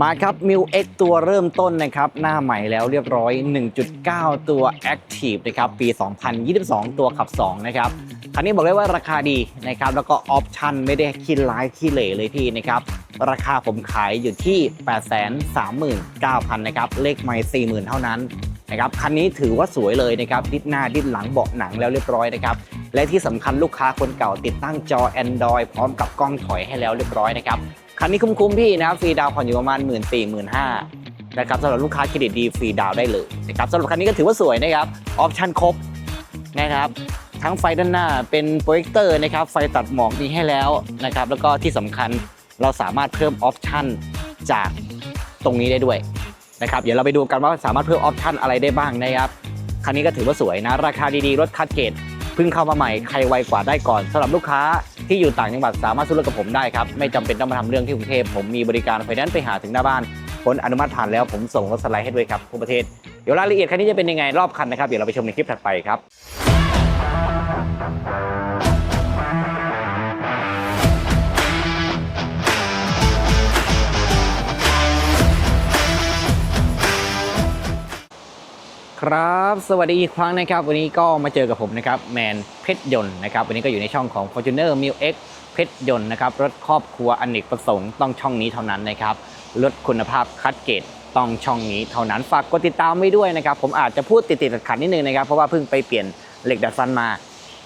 มาครับ m ิ l X ตัวเริ่มต้นนะครับ หน้าใหม่แล้วเรียบร้อย 1.9 ตัว Active นะครับปี 2022 ตัวขับ 2 นะครับคันนี้บอกเลยว่าราคาดีนะครับ แล้วก็ออปชันไม่ได้คิดร้ายขี้เหร่เลยพี่นะครับ ราคาผมขายอยู่ที่ 839,000 นะครับ เลขไม่ 40,000 เท่านั้นนะครับคันนี้ถือว่าสวยเลยนะครับดิดหน้าดิดหลังเบาะหนังแล้วเรียบร้อยนะครับและที่สำคัญลูกค้าคนเก่าติดตั้งจอ Android พร้อมกับกล้องถอยให้แล้วเรียบร้อยนะครับ คันนี้คุ้มๆพี่นะครับฟรีดาวผ่อนอยู่ประมาณ 1 4 0 0 0 0 1 5 0 0นะครับสำหรับลูกค้าเครดิตดีฟรีดาวได้เลยนะครับสำหรับคันนี้ก็ถือว่าสวยนะครับออปชั่นครบนะครับทั้งไฟด้านหน้าเป็นโปรเจคเตอร์นะครับไฟตัดหมอกมีให้แล้วนะครับแล้วก็ที่สำคัญเราสามารถเพิ่มออปชั่นจากตรงนี้ได้ด้วยนะครับเดี๋ยวเราไปดูกันว่าสามารถเพิ่มออปชั่นอะไรได้บ้างนะครับคันนี้ก็ถือว่าสวยนะ ราคาดีๆ รถคัดเกรดเพิ่งเข้ามาใหม่ใครไวกว่าได้ก่อนสำหรับลูกค้า ที่อยู่ต่างจังหวัดสามารถซื้อรถกับผมได้ครับ ไม่จำเป็นต้องมาทำเรื่องที่กรุงเทพผมมีบริการไฟแนนซ์ไปหาถึงหน้าบ้านผลอนุมัติผ่านแล้วผมส่งรถสไลด์ให้ด้วยครับทั่วประเทศเดี๋ยวรายละเอียดคันนี้จะเป็นยังไงรอบคันนะครับเดี๋ยวเราไปชมในคลิปถัดไปครับ ครับ สวัสดีอีกครั้งนะครับ วันนี้ก็มาเจอกับผมนะครับแมนเพชรยนต์นะครับ วันนี้ก็อยู่ในช่องของ Fortuner m i l X เพชรยนต์นะครับ รถครอบครัวอเนกประสงค์ต้องช่องนี้เท่านั้นนะครับ รถคุณภาพคัดเกรดต้องช่องนี้เท่านั้น ฝากกดติดตามไว้ด้วยนะครับ ผมอาจจะพูดติดติดขัดนิดนึงนะครับ เพราะว่าเพิ่งไปเปลี่ยนเหล็กดัดฟันมา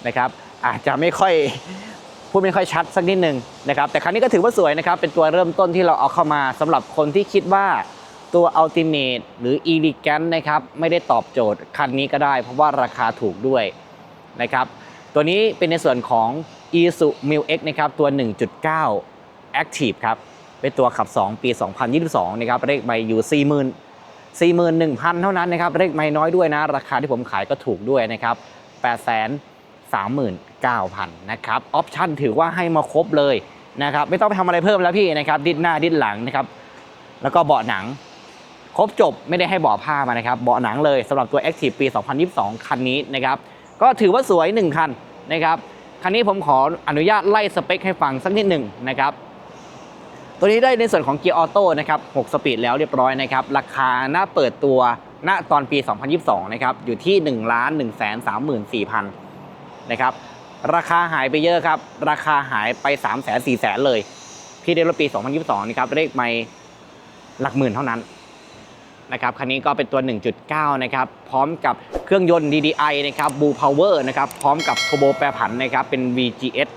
นะครับ อาจจะไม่ค่อยพูดไม่ค่อยชัดสักนิดนึงนะครับ แต่คันนี้ก็ถือว่าสวยนะครับ เป็นตัวเริ่มต้นที่เราเอาเข้ามาสำหรับคนที่คิดว่า ตัว Ultimate หรือ Elegant นะครับไม่ได้ตอบโจทย์คันนี้ก็ได้ เพราะว่าราคาถูกด้วยนะครับตัวนี้เป็นในส่วนของ i s u m i l X นะครับตัว 1.9 Active ครับเป็นตัวขับ 2 ปี 2022 นะครับเลขใบอยู่ 40,000 41,000 เท่านั้นนะครับเลขไม่น้อยด้วยนะ ราคาที่ผมขายก็ถูกด้วยนะครับ 839,000 นะครับออปชั่นถือว่าให้มาครบเลยนะครับไม่ต้องไปทำอะไรเพิ่มแล้วพี่นะครับดิดหน้าดิดหลังนะครับแล้วก็เบาะหนัง ครบจบไม่ได้ให้เบาะผ้ามานะครับเบาะหนังเลยสำหรับตัว Active ปี 2022 คันนี้นะครับก็ถือว่าสวย 1 คันนะครับคันนี้ผมขออนุญาตไล่สเปคให้ฟังสักนิดหนึ่งนะครับตัวนี้ได้ในส่วนของเกียร์ออโต้นะครับ 6 สปีดแล้วเรียบร้อยนะครับ ราคาหน้าเปิดตัวณตอนปี 2022 นะครับ อยู่ที่ 1 1 3 4 0 0 0 นะครับ ราคาหายไปเยอะครับ ราคาหายไป 3 4 0 0 0 0 เลย พี่ได้รถปี 2022 นะครับเลขไม่หลักหมื่นเท่านั้น นะครับคันนี้ก็เป็นตัว 1.9 นะครับ พร้อมกับเครื่องยนต์ DDI นะครับ Blue Power นะครับ พร้อมกับ Turbo แปรผันนะครับ เป็น VGS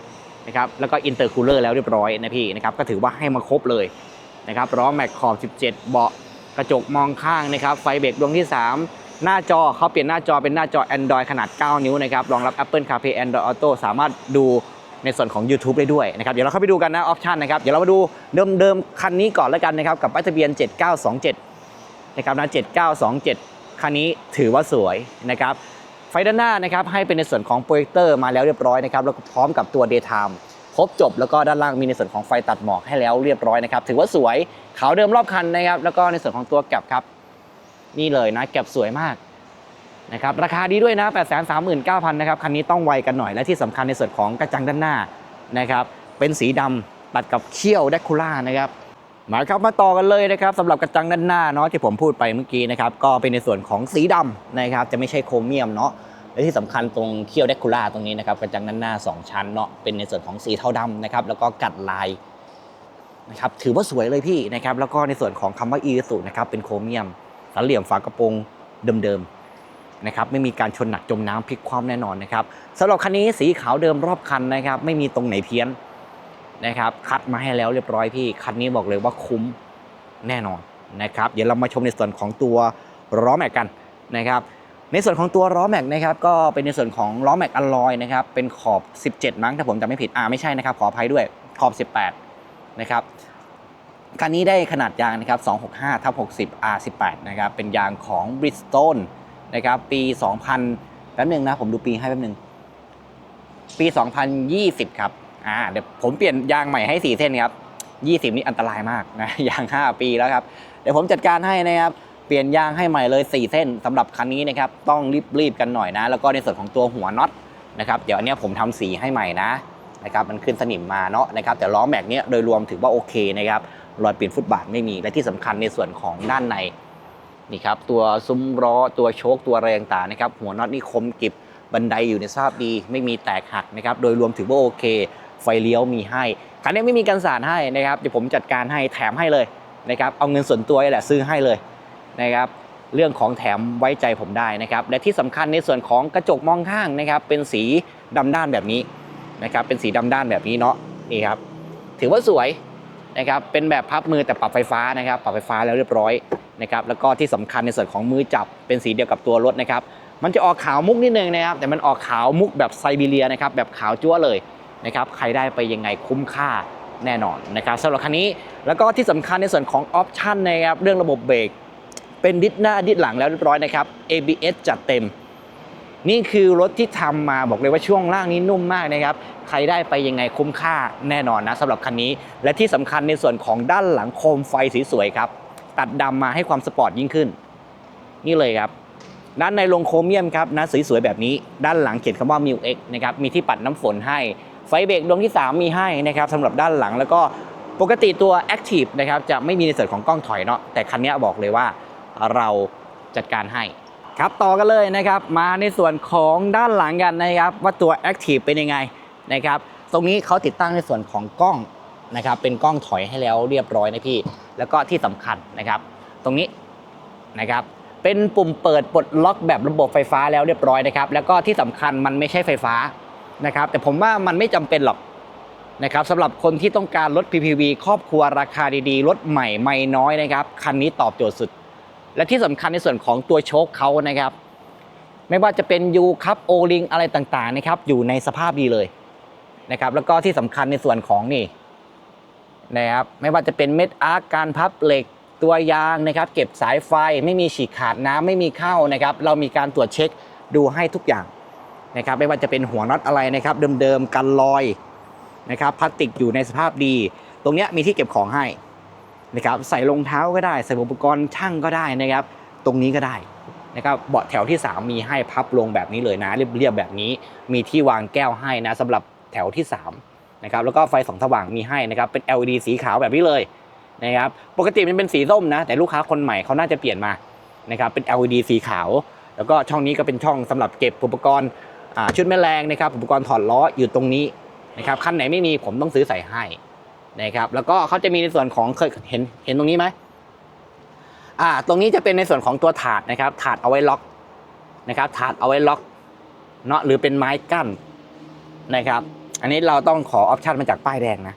นะครับ แล้วก็ Intercooler แล้วเรียบร้อยนะพี่นะครับ ก็ถือว่าให้มาครบเลยนะครับล้อแม็กขอบ 17 เบาะกระจกมองข้างนะครับ ไฟเบรกดวงที่ 3 หน้าจอเขาเปลี่ยนหน้าจอเป็นหน้าจอ Android ขนาด 9 นิ้วนะครับ รองรับ Apple CarPlay Android Auto สามารถดูในส่วนของ YouTube ได้ด้วยนะครับ เดี๋ยวเราเข้าไปดูกันนะออปชันนะครับ เดี๋ยวเรามาดูเดิมๆ คันนี้ก่อนแล้วกันนะครับ กับป้ายทะเบียน 7927 นะครับนะ7927 คันนี้ถือว่าสวยนะครับไฟด้านหน้านะครับให้เป็นในส่วนของโปรเจคเตอร์มาแล้วเรียบร้อยนะครับแล้วก็พร้อมกับตัว Daytime ครบจบแล้วก็ด้านล่างมีในส่วนของไฟตัดหมอกให้แล้วเรียบร้อยนะครับถือว่าสวยขาวเดิมรอบคันนะครับแล้วก็ในส่วนของตัวแก็บครับ นี่เลยนะแก็บสวยมากนะครับราคาดีด้วยนะ 839,000นะครับคันนี้ต้องไวกันหน่อยและที่สำคัญในส่วนของกระจังด้านหน้านะครับเป็นสีดำตัดกับเขี้ยวแดคูล่านะครับ มาครับมาต่อกันเลยนะครับสำหรับกระจังด้านหน้าเนาะที่ผมพูดไปเมื่อกี้นะครับก็เป็นในส่วนของสีดำนะครับจะไม่ใช่โครเมียมเนาะและที่สำคัญตรงเคียวเดคูล่าตรงนี้นะครับกระจังด้านหน้า 2 ชั้นเนาะเป็นในส่วนของสีเทาดำนะครับแล้วก็กัดลายนะครับถือว่าสวยเลยพี่นะครับแล้วก็ในส่วนของคำว่าอีสุนะครับเป็นโครเมียมสันเหลี่ยมฝากระโปรงเดิมๆนะครับไม่มีการชนหนักจมน้ำพลิกคว่ำแน่นอนนะครับสำหรับคันนี้สีขาวเดิมรอบคันนะครับไม่มีตรงไหนเพี้ยน นะครับ คัดมาให้แล้วเรียบร้อยพี่คันนี้บอกเลยว่าคุ้มแน่นอนนะครับ เดี๋ยวเรามาชมในส่วนของตัวล้อแม็กกันนะครับ ในส่วนของตัวล้อแม็กนะครับก็เป็นในส่วนของล้อแม็กอลลอยนะครับเป็นขอบ 17 มั้งถ้าผมจำไม่ผิดอ่าไม่ใช่นะครับ ขออภัยด้วยขอบ 18 นะครับคันนี้ได้ขนาดยางนะครับ 265ทับ60 R18 นะครับ เป็นยางของ Bridgestone นะครับ ปี 2000 แป๊บหนึงนะ ผมดูปีให้แป๊บหนึง ปี 2020 ครับ อ่าเดี๋ยวผมเปลี่ยนยางใหม่ให้ 4 เส้นครับ 20 นี่อันตรายมากนะยาง 5 ปีแล้วครับ เดี๋ยวผมจัดการให้นะครับเปลี่ยนยางให้ใหม่เลย 4 เส้นสำหรับคันนี้นะครับต้องรีบๆกันหน่อยนะ แล้วก็ในส่วนของตัวหัวน็อตนะครับเดี๋ยวอันนี้ผมทำสีให้ใหม่นะนะครับมันขึ้นสนิมมาเนาะนะครับแต่ล้อแม็กเนี้ยโดยรวมถือว่าโอเคนะครับรอยเปลี่ยนฟุตบาทไม่มีและที่สำคัญในส่วนของด้านในนี่ครับตัวซุ้มล้อตัวโชคตัวแรต่างๆนะครับหัวน็อตนี่คมกริบบันไดอยู่ในสภาพดี ไม่มีแตกหักนะครับโดยรวมถือว่าโอเค ไฟเลี้ยวมีให้คันนี้ไม่มีกันสาดให้นะครับเดี๋ยวผมจัดการให้แถมให้เลยนะครับเอาเงินส่วนตัวแหละซื้อให้เลยนะครับเรื่องของแถมไว้ใจผมได้นะครับและที่สำคัญในส่วนของกระจกมองข้างนะครับเป็นสีดำด้านแบบนี้นะครับเป็นสีดำด้านแบบนี้เนาะนี่ครับถือว่าสวยนะครับเป็นแบบพับมือแต่ปรับไฟฟ้านะครับปรับไฟฟ้าแล้วเรียบร้อยนะครับแล้วก็ที่สำคัญในส่วนของมือจับเป็นสีเดียวกับตัวรถนะครับมันจะออกขาวมุกนิดนึงนะครับแต่มันออกขาวมุกแบบไซบีเรียนะครับแบบขาวจั๊วเลย นะครับใครได้ไปยังไงคุ้มค่าแน่นอนนะครับสำหรับคันนี้แล้วก็ที่สำคัญในส่วนของออปชันนะครับเรื่องระบบเบรกเป็นดิสหน้าดิสหลังแล้วเรียบร้อยนะครับ ABS จัดเต็ม นี่คือรถที่ทำมาบอกเลยว่าช่วงล่างนี้นุ่มมากนะครับใครได้ไปยังไงคุ้มค่าแน่นอนนะสำหรับคันนี้ และที่สำคัญในส่วนของด้านหลังโคมไฟสีสวยครับตัดดำมาให้ความสปอร์ตยิ่งขึ้น นี่เลยครับด้านในลงโครเมียมครับนะสวยๆแบบนี้ ด้านหลังเขียนคำว่า m ิว X นะครับมีที่ปัดน้ำฝนให้ ไฟเบรกดวงที่ 3 มีให้นะครับสำหรับด้านหลังแล้วก็ปกติตัว Active นะครับจะไม่มีในส่วนของกล้องถอยเนาะแต่คันนี้บอกเลยว่าเราจัดการให้ครับต่อกันเลยนะครับมาในส่วนของด้านหลังกันนะครับว่าตัว Active เป็นยังไงนะครับตรงนี้เขาติดตั้งในส่วนของกล้องนะครับเป็นกล้องถอยให้แล้วเรียบร้อยนะพี่ แล้วก็ที่สำคัญนะครับ ตรงนี้นะครับเป็นปุ่มเปิดปลดล็อกแบบระบบไฟฟ้าแล้วเรียบร้อยนะครับ แล้วก็ที่สำคัญมันไม่ใช่ไฟฟ้า นะครับแต่ผมว่ามันไม่จำเป็นหรอกนะครับสำหรับคนที่ต้องการรถ PPV ครอบครัวราคาดีๆ รถใหม่ไม่น้อยนะครับคันนี้ตอบโจทย์สุด และที่สำคัญในส่วนของตัวโชคเขานะครับ ไม่ว่าจะเป็นยูครับโอลิงอะไรต่างๆนะครับอยู่ในสภาพดีเลยนะครับแล้วก็ที่สำคัญในส่วนของนี่นะครับไม่ว่าจะเป็นเม็ดอาร์การพับเหล็กตัวยางนะครับ เก็บสายไฟไม่มีฉีกขาดน้ำไม่มีเข้านะครับ เรามีการตรวจเช็คดูให้ทุกอย่าง นะครับไม่ว่าจะเป็นหัวน็อตอะไรนะครับเดิมๆกันรอยนะครับพลาสติกอยู่ในสภาพดี ตรงนี้มีที่เก็บของให้นะครับใส่รองเท้าก็ได้ ใส่อุปกรณ์ช่างก็ได้นะครับ ตรงนี้ก็ได้นะครับเบาะแถวที่ 3 มีให้พับลงแบบนี้เลยนะ เรียบๆแบบนี้ มีที่วางแก้วให้นะสำหรับแถวที่3นะครับแล้วก็ไฟส่องสว่างมีให้นะครับเป็น LED สีขาวแบบนี้เลยนะครับปกติมันเป็นสีส้มนะ แต่ลูกค้าคนใหม่เขาน่าจะเปลี่ยนมานะครับเป็น LED สีขาว แล้วก็ช่องนี้ก็เป็นช่องสำหรับเก็บอุปกรณ์ ชุดแม่แรงนะครับอุปกรณ์ถอดล้ออยู่ตรงนี้นะครับคันไหนไม่มีผมต้องซื้อใส่ให้นะครับแล้วก็เขาจะมีในส่วนของเคยเห็นเห็นตรงนี้ไหมอ่าตรงนี้จะเป็นในส่วนของตัวถาดนะครับ ถาดเอาไว้ล็อกนะครับ ถาดเอาไว้ล็อกเนาะหรือเป็นไม้กั้นนะครับ อันนี้เราต้องขอออปชันมาจากป้ายแดงนะ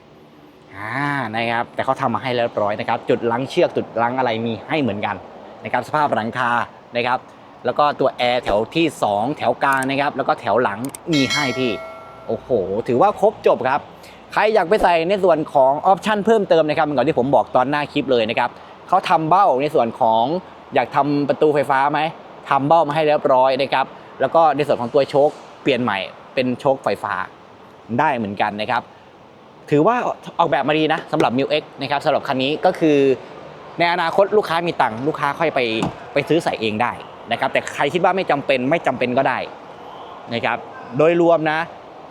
อ่านะครับ แต่เขาทำมาให้เรียบร้อยนะครับ จุดลังเชือกจุดลังอะไรมีให้เหมือนกันนะครับ สภาพหลังคานะครับ แล้วก็ตัวแอร์แถวที่ 2 แถวกลางนะครับ แล้วก็แถวหลังมีให้พี่ โอ้โห ถือว่าครบจบครับ ใครอยากไปใส่ในส่วนของออปชันเพิ่มเติมนะครับเหมือนกับที่ผมบอกตอนหน้าคลิปเลยนะครับเขาทำเบ้าในส่วนของอยากทำประตูไฟฟ้าไหมทำเบ้ามาให้เรียบร้อยนะครับ แล้วก็ในส่วนของตัวโชคเปลี่ยนใหม่เป็นโชคไฟฟ้าได้เหมือนกันนะครับ ถือว่าออกแบบมาดีนะสำหรับ m ิ X นะครับสำหรับคันนี้ก็คือในอนาคตลูกค้ามีตังค์ลูกค้าค่อยไปไปซื้อใส่เองได้ นะครับแต่ใครคิดว่าไม่จำเป็นไม่จำเป็นก็ได้นะครับโดยรวมนะ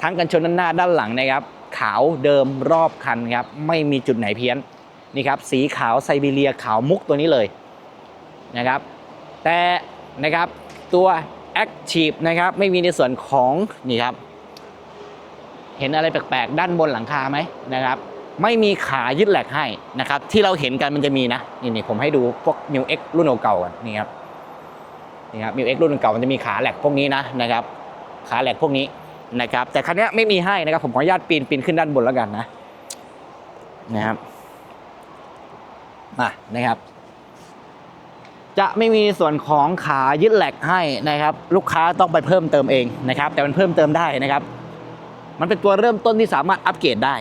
ทั้งกันชนด้านหน้าด้านหลังนะครับ ขาวเดิมรอบคันครับไม่มีจุดไหนเพี้ยนนี่ครับสีขาวไซบีเรียขาวมุกตัวนี้เลยนะครับแต่นะครับตัว Active นะครับไม่มีในส่วนของนี่ครับเห็นอะไรแปลกๆ ด้านบนหลังคาไหมนะครับไม่มีขายึดแหลกให้นะครับที่เราเห็นกันมันจะมีนะนี่นี่ผมให้ดูพวก New X รุ่นเก่าๆกันนี่ครับ นี่ครับ New X รุ่นเก่ามันจะมีขาแหลกพวกนี้นะนะครับขาแหลกพวกนี้นะครับแต่คันนี้ไม่มีให้นะครับผมขออนุญาตปีนปีนขึ้นด้านบนแล้วกันนะนะครับมานะครับ จะไม่มีส่วนของขายึดแหลกให้นะครับ ลูกค้าต้องไปเพิ่มเติมเองนะครับ แต่มันเพิ่มเติมได้นะครับ มันเป็นตัวเริ่มต้นที่สามารถอัปเกรดได้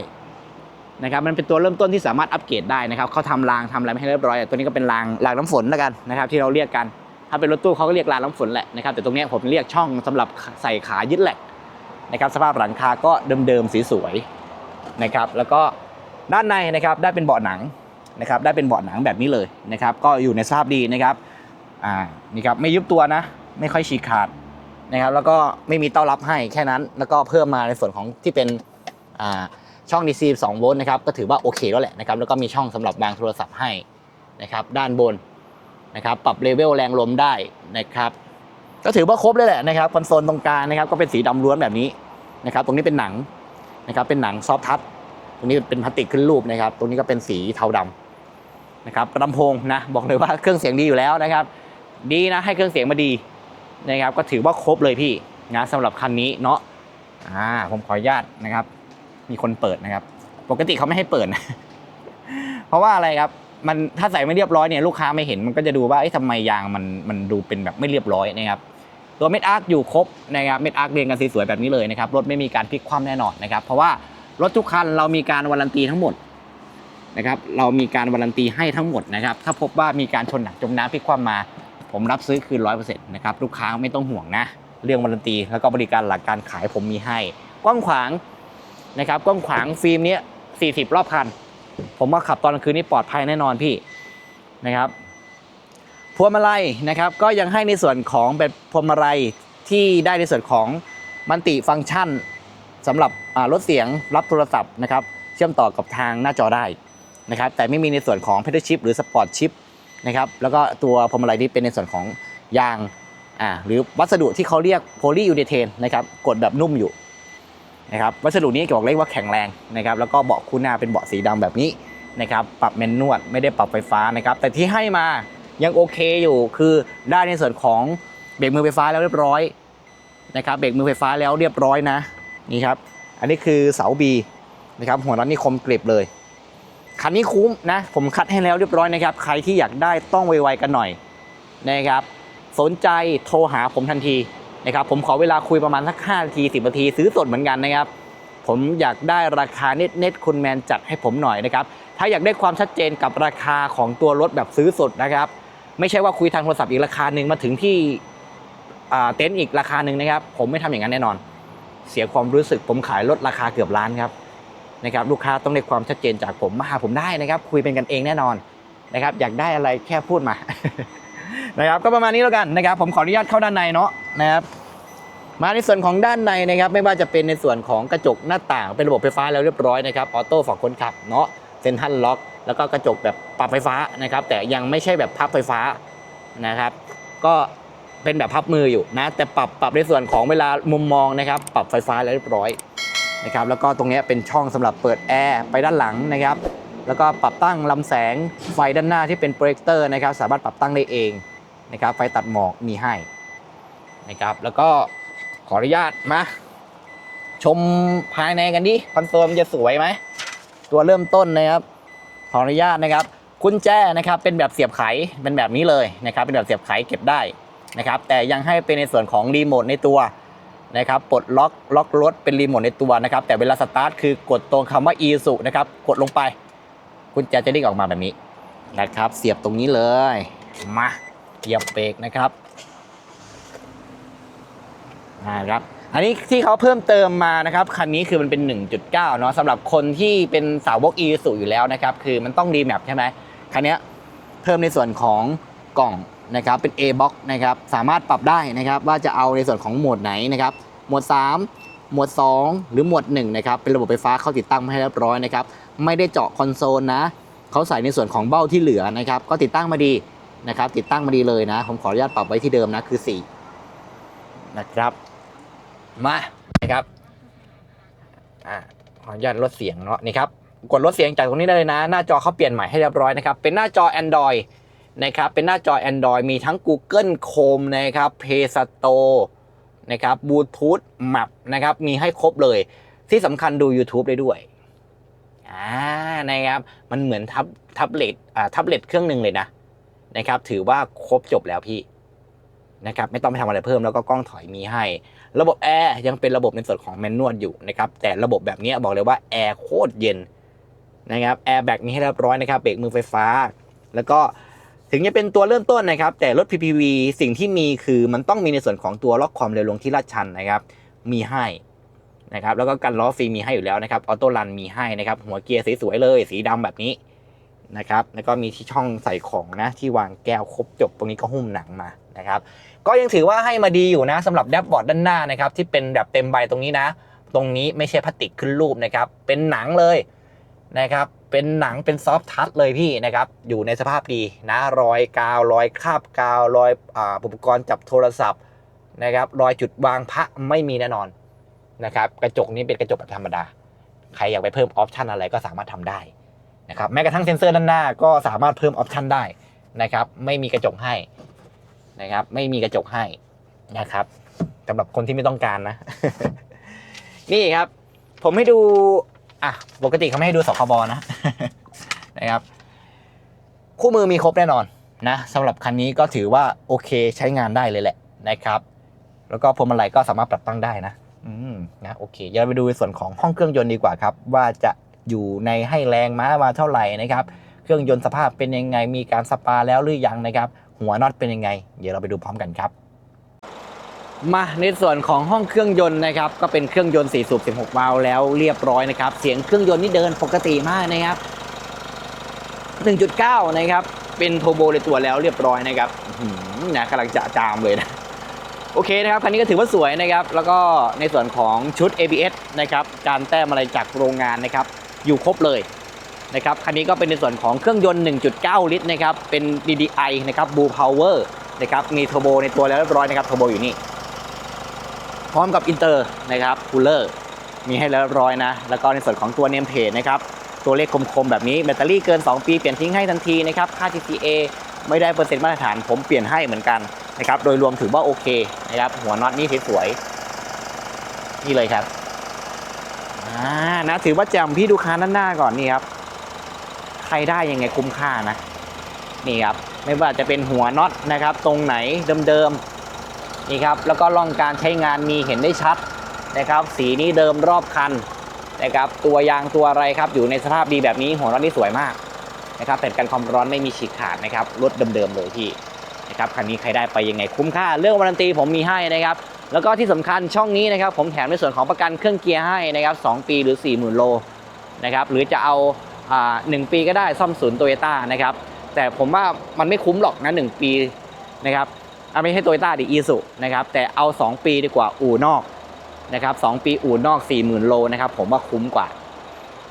นะครับมันเป็นตัวเริ่มต้นที่สามารถอัปเกรดได้นะครับเขาทำรางทำอะไรไม่ให้เรียบร้อย ตัวนี้ก็เป็นรางรางน้ำฝนแล้วกันนะครับ ที่เราเรียกกัน ถ้าเป็นรถตู้เขาก็เรียกรางน้ำฝนแหละนะครับแต่ตรงนี้ผมเรียกช่องสำหรับใส่ขายึดแหลกนะครับสภาพหลังคาก็เดิมๆสีสวยนะครับแล้วก็ด้านในนะครับได้เป็นเบาะหนังนะครับได้เป็นเบาะหนังแบบนี้เลยนะครับก็อยู่ในสภาพดีนะครับอ่านี่ครับไม่ยุบตัวนะ ไม่ค่อยฉีกขาดนะครับแล้วก็ไม่มีเต้ารับให้แค่นั้น แล้วก็เพิ่มมาในส่วนของที่เป็นอ่าช่อง DC 2โวลต์นะครับก็ถือว่าโอเคแล้วแหละนะครับแล้วก็มีช่องสำหรับวางโทรศัพท์ให้นะครับด้านบน นะครับปรับเลเวลแรงลมได้นะครับก็ถือว่าครบเลยแหละนะครับคอนโซลตรงกลางนะครับก็เป็นสีดำล้วนแบบนี้นะครับตรงนี้เป็นหนังนะครับเป็นหนังซอฟทัชตรงนี้เป็นพลาสติกขึ้นรูปนะครับ ตรงนี้ก็เป็นสีเทาดำนะครับลำโพงนะบอกเลยว่าเครื่องเสียงดีอยู่แล้วนะครับ ดีนะให้เครื่องเสียงมาดีนะครับ ก็ถือว่าครบเลยพี่นะสำหรับคันนี้เนาะอ่าผมขออนุญาตนะครับ มีคนเปิดนะครับ ปกติเขาไม่ให้เปิดนะเพราะว่าอะไรครับ มันถ้าใส่ไม่เรียบร้อยเนี่ยลูกค้าไม่เห็นมันก็จะดูว่าเอ๊ะทำไมยางมันมันดูเป็นแบบไม่เรียบร้อยนะครับตัวเม็ดอาร์คอยู่ครบนะครับเม็ดอาร์คเรียงกันสวยๆแบบนี้เลยนะครับรถไม่มีการพลิกคว่ำแน่นอนนะครับเพราะว่ารถทุกคันเรามีการวารันตีทั้งหมดนะครับเรามีการวารันตีให้ทั้งหมดนะครับถ้าพบว่ามีการชนหนักจมน้ำพลิกคว่ำมา ผมรับซื้อคืนร้อยเปอร์เซ็นต์นะครับลูกค้าไม่ต้องห่วงนะ เรื่องวารันตีแล้วก็บริการหลักการขายผมมีให้กว้างขวางนะครับกว้างขวางฟิล์มเนี้ย40 รอบคัน ผมว่าขับตอนกลางคืนนี่ปลอดภัยแน่นอนพี่นะครับพวงมาลัยนะครับ ก็ยังให้ในส่วนของเป็นพวงมาลัยที่ได้ในส่วนของมันติฟังก์ชันสำหรับอ่ารถเสียงรับโทรศัพท์นะครับ เชื่อมต่อกับทางหน้าจอได้นะครับ แต่ไม่มีในส่วนของเพดชิปหรือสปอร์ตชิปนะครับแล้วก็ตัวพวงมาลัยนี้เป็นในส่วนของยางอ่าหรือวัสดุที่เขาเรียกโพลียูเดเทนนะครับกดแบบนุ่มอยู่ นะครับวัสดุนี้บอกเลยว่าแข็งแรงนะครับแล้วก็เบาะคู่หน้าเป็นเบาะสีดำแบบนี้นะครับปรับแมนนวลไม่ได้ปรับไฟฟ้านะครับแต่ที่ให้มายังโอเคอยู่คือได้ในส่วนของเบรกมือไฟฟ้าแล้วเรียบร้อยนะครับเบรกมือไฟฟ้าแล้วเรียบร้อยนะนี่ครับอันนี้คือเสาบีนะครับหัวน็อตนี่คมกริบเลยคันนี้คุ้มนะผมคัดให้แล้วเรียบร้อยนะครับใครที่อยากได้ต้องไวๆกันหน่อยนะครับสนใจโทรหาผมทันที นะครับผมขอเวลาคุยประมาณสัก5นาที10นาทีซื้อสดเหมือนกันนะครับ ผมอยากได้ราคาเน็ตๆคุณแมนจัดให้ผมหน่อยนะครับถ้าอยากได้ความชัดเจนกับราคาของตัวรถแบบซื้อสดนะครับ ไม่ใช่ว่าคุยทางโทรศัพท์อีกราคาหนึ่งมาถึงที่เต็นท์อีกราคาหนึ่งนะครับ ผมไม่ทำอย่างนั้นแน่นอน เสียความรู้สึกผมขายรถราคาเกือบล้านครับนะครับลูกค้าต้องได้ความชัดเจนจากผมมาหาผมได้นะครับ คุยเป็นกันเองแน่นอนนะครับ อยากได้อะไรแค่พูดมานะครับ ก็ประมาณนี้แล้วกันนะครับ ผมขออนุญาตเข้าด้านในเนาะ นะครับ มาในส่วนของด้านในนะครับ ไม่ว่าจะเป็นในส่วนของกระจกหน้าต่าง เป็นระบบไฟฟ้าแล้วเรียบร้อยนะครับออโต้ฝั่งคนขับเนาะเซ็นทรัลล็อก แล้วก็กระจกแบบปรับไฟฟ้านะครับ แต่ยังไม่ใช่แบบพับไฟฟ้านะครับ ก็เป็นแบบพับมืออยู่นะ แต่ปรับปรับในส่วนของเวลามุมมองนะครับ ปรับไฟฟ้าแล้วเรียบร้อยนะครับ แล้วก็ตรงนี้เป็นช่องสำหรับเปิดแอร์ไปด้านหลังนะครับ แล้วก็ปรับตั้งลำแสงไฟด้านหน้าที่เป็นโปรเจคเตอร์นะครับ สามารถปรับตั้งได้เองนะครับ ไฟตัดหมอกมีให้ นะครับ แล้วก็ขออนุญาตมา ชมภายในกันดิคอนโซลมันจะสวยไหม ตัวเริ่มต้นนะครับ ขออนุญาตนะครับกุญแจนะครับเป็นแบบเสียบไขเป็นแบบนี้เลยนะครับ เป็นแบบเสียบไขเก็บได้นะครับ แต่ยังให้เป็นในส่วนของรีโมทในตัวนะครับปลดล็อกล็อกรถเป็นรีโมทในตัวนะครับ แต่เวลาสตาร์ทคือกดตรงคำว่า e s u นะครับ กดลงไปกุญแจจะเด้งออกมาแบบนี้นะครับ เสียบตรงนี้เลยมาเหยียบเบรกนะครับ นะครับอันนี้ที่เขาเพิ่มเติมมานะครับคันนี้คือมันเป็น 1.9 เนาะสำหรับคนที่เป็นสาวก e s u อยู่แล้วนะครับคือมันต้องรีแมปใช่ไหมคันนี้เพิ่มในส่วนของกล่องนะครับเป็น A box นะครับสามารถปรับได้นะครับว่าจะเอาในส่วนของโหมดไหนนะครับหมวด3หมวด2 หรือหมวด1นะครับเป็นระบบไฟฟ้าเขาติดตั้งมาให้เรียบร้อยนะครับไม่ได้เจาะคอนโซลนะเขาใส่ในส่วนของเบ้าที่เหลือนะครับก็ติดตั้งมาดีนะครับติดตั้งมาดีเลยนะ ผมขออนุญาตปรับไว้ที่เดิมนะคือ 4 นะครับ มานะครับอ่าขออนุญาตลดเสียงเนาะนี่ครับกดลดเสียงจากตรงนี้ได้เลยนะ หน้าจอเขาเปลี่ยนใหม่ให้เรียบร้อยนะครับ เป็นหน้าจอ Android นะครับเป็นหน้าจอ Android มีทั้ง Google Chrome นะครับ Play Store นะครับบลูทูธแมปนะครับมีให้ครบเลย ที่สำคัญดู YouTube ได้ด้วยอ่านะครับมันเหมือนทับทับเล็ตอ่าทับเล็ตเครื่องหนึ่งเลยนะนะครับถือว่าครบจบแล้วพี่นะครับไม่ต้องไปทำอะไรเพิ่มแล้วก็กล้องถอยมีให้ ระบบแอร์ยังเป็นระบบในส่วนของแมนนวลอยู่นะครับแต่ระบบแบบนี้บอกเลยว่าแอร์โคตรเย็นนะครับแอร์แบ็กมีให้เรียบร้อยนะครับเบรกมือไฟฟ้า แล้วก็ถึงจะเป็นตัวเริ่มต้นนะครับ แต่รถ PPV สิ่งที่มีคือมันต้องมีในส่วนของตัวล็อกความเร็วลงที่ลาดชันนะครับ มีให้นะครับ แล้วก็กันล้อฟรีมีให้อยู่แล้วนะครับ ออโต้รันมีให้นะครับ หัวเกียร์สวยๆเลย สีดำแบบนี้นะครับ แล้วก็มีที่ช่องใส่ของนะที่วางแก้วครบจบตรงนี้ก็หุ้มหนังมานะครับ ก็ยังถือว่าให้มาดีอยู่นะสำหรับแดชบอร์ดด้านหน้านะครับที่เป็นแบบเต็มใบตรงนี้นะ ตรงนี้ไม่ใช่พลาสติกขึ้นรูปนะครับเป็นหนังเลยนะครับเป็นหนังเป็นซอฟทัชเลยพี่นะครับอยู่ในสภาพดีนะรอยกาวรอยคราบกาวรอยอ่าอุปกรณ์จับโทรศัพท์นะครับรอยจุดวางพระไม่มีแน่นอนนะครับกระจกนี้เป็นกระจกแบบธรรมดา ใครอยากไปเพิ่มออปชันอะไรก็สามารถทำได้นะครับแม้กระทั่งเซ็นเซอร์ด้านหน้าก็สามารถเพิ่มออปชันได้นะครับไม่มีกระจกให้ นะครับ ไม่มีกระจกให้นะครับสำหรับคนที่ไม่ต้องการนะ นี่ครับ ผมให้ดูอะปกติเขาไม่ให้ดูสคบนะนะครับ คู่มือมีครบแน่นอนนะสำหรับคันนี้ก็ถือว่าโอเคใช้งานได้เลยแหละนะครับ แล้วก็พวงมาลัยก็สามารถปรับตั้งได้นะ อืมนะโอเคเดี๋ยวเราไปดูในส่วนของห้องเครื่องยนต์ดีกว่าครับ ว่าจะอยู่ในให้แรงม้ามาเท่าไหร่นะครับ เครื่องยนต์สภาพเป็นยังไงมีการสปาแล้วหรือยังนะครับ หัวน็อตเป็นยังไง เดี๋ยวเราไปดูพร้อมกันครับ มาในส่วนของห้องเครื่องยนต์นะครับ ก็เป็นเครื่องยนต์4สูบ16 วาล์วแล้วเรียบร้อยนะครับ เสียงเครื่องยนต์นี่เดินปกติมากนะครับ 1.9 นะครับ เป็นโทโบในตัวแล้วเรียบร้อยนะครับหือนะกำลังจะจามเลยนะโอเคนะครับคันนี้ก็ถือว่าสวยนะครับ แล้วก็ในส่วนของชุด ABS นะครับ การแต้มอะไรจากโรงงานนะครับ อยู่ครบเลย นะครับคันนี้ก็เป็นในส่วนของเครื่องยนต์ 1.9 ลิตรนะครับเป็น DDI นะครับ Blue Power นะครับมีเทอร์โบในตัวแล้วเรียบร้อยนะครับเทอร์โบอยู่นี่ พร้อมกับอินเตอร์นะครับคูลเลอร์มีให้แล้วเรียบร้อยนะ แล้วก็ในส่วนของตัวเนมเพจนะครับตัวเลขคมๆ แบบนี้แบตเตอรี่เกิน 2 ปีเปลี่ยนทิ้งให้ทันทีนะครับค่า TTA ไม่ได้เปอร์เซ็นต์มาตรฐานผมเปลี่ยนให้เหมือนกันนะครับโดยรวมถือว่าโอเคนะครับหัวน็อตนี่สวยๆนี่เลยครับอ่านะถือว่าแจ่มพี่ดูคานด้านหน้าก่อนนี่ครับ ใครได้ยังไงคุ้มค่านะนี่ครับไม่ว่าจะเป็นหัวน็อตนะครับ ตรงไหนเดิมๆนี่ครับแล้วก็ร่องการใช้งานมีเห็นได้ชัดนะครับ สีนี้เดิมรอบคันนะครับตัวยางตัวอะไรครับอยู่ในสภาพดีแบบนี้หัวน็อตนี่สวยมากนะครับแต่กันความร้อนไม่มีฉีกขาดนะครับรถเดิมๆเลยพี่นะครับคันนี้ใครได้ไปยังไงคุ้มค่า เรื่องวารันตีผมมีให้นะครับ แล้วก็ที่สำคัญช่องนี้นะครับ ผมแถมในส่วนของประกันเครื่องเกียร์ให้นะครับ2ปีหรือ 40,000 โลนะครับหรือจะเอา หนึ่งปีก็ได้ซ่อมศูนย์โตโยต้านะครับ แต่ผมว่ามันไม่คุ้มหรอกนะหนึ่งปีนะครับเอาไม่ใช่โตโยต้าดิอีสุนะครับ แต่เอา 2 ปีดีกว่าอู่นอกนะครับสปีอู่นอก 40,000 โลนะครับ ผมว่าคุ้มกว่า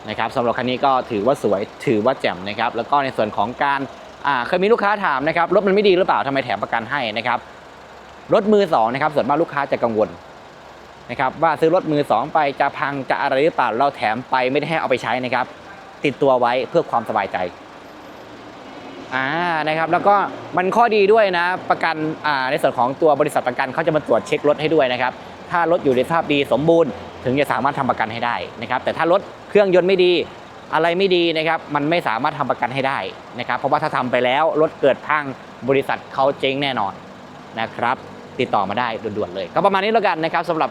นะครับสำหรับคันนี้ก็ถือว่าสวยถือว่าแจ่มนะครับ แล้วก็ในส่วนของการอ่าเคยมีลูกค้าถามนะครับรถมันไม่ดีหรือเปล่าทำไมแถมประกันให้นะครับรถมือสองนะครับส่วนมากลูกค้าจะกังวลนะครับว่าซื้อรถมือสองไปจะพังจะอะไรหรือเปล่าเราแถมไปไม่ได้ให้เอาไปใช้นะครับ ติดตัวไว้เพื่อความสบายใจอ่านะครับแล้วก็มันข้อดีด้วยนะ ประกันอ่าในส่วนของตัวบริษัทประกันเขาจะมาตรวจเช็ครถให้ด้วยนะครับ ถ้ารถอยู่ในสภาพดีสมบูรณ์ ถึงจะสามารถทำประกันให้ได้นะครับ แต่ถ้ารถเครื่องยนต์ไม่ดีอะไรไม่ดีนะครับ มันไม่สามารถทำประกันให้ได้นะครับ เพราะว่าถ้าทำไปแล้วรถเกิดพังบริษัทเขาเจ๊งแน่นอนนะครับ ติดต่อมาได้ด่วนๆเลย ก็ประมาณนี้แล้วกันนะครับสำหรับ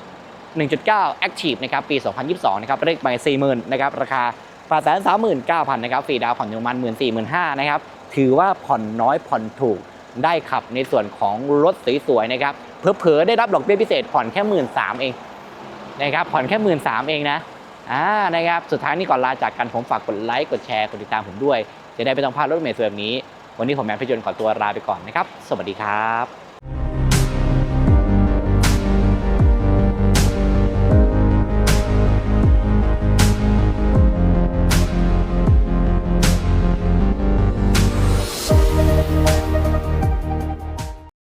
1.9 Active นะครับปี 2022 นะครับเลขไป40,000นะครับราคา 8 3 9 0 0 0นเก้าพันนะครับฟรีดาวผ่อนอยู่ประมาณ14,500นห้านะครับถือว่าผ่อนน้อยผ่อนถูกได้ขับในส่วนของรถสวยๆนะครับเผลอๆได้รับดอกเบี้ยพิเศษผ่อนแค่1 3ื่นสามเองนะครับผ่อนแค่1 3ื่นสามเองนะอ่านะครับสุดท้ายนี้ก่อนลาจากกันผมฝากกดไลค์กดแชร์กดติดตามผมด้วย จะได้ไม่ต้องพลาดรถเมล์สวยแบบนี้ วันนี้ผมแมนพิจนขอตัวลาไปก่อนนะครับ สวัสดีครับ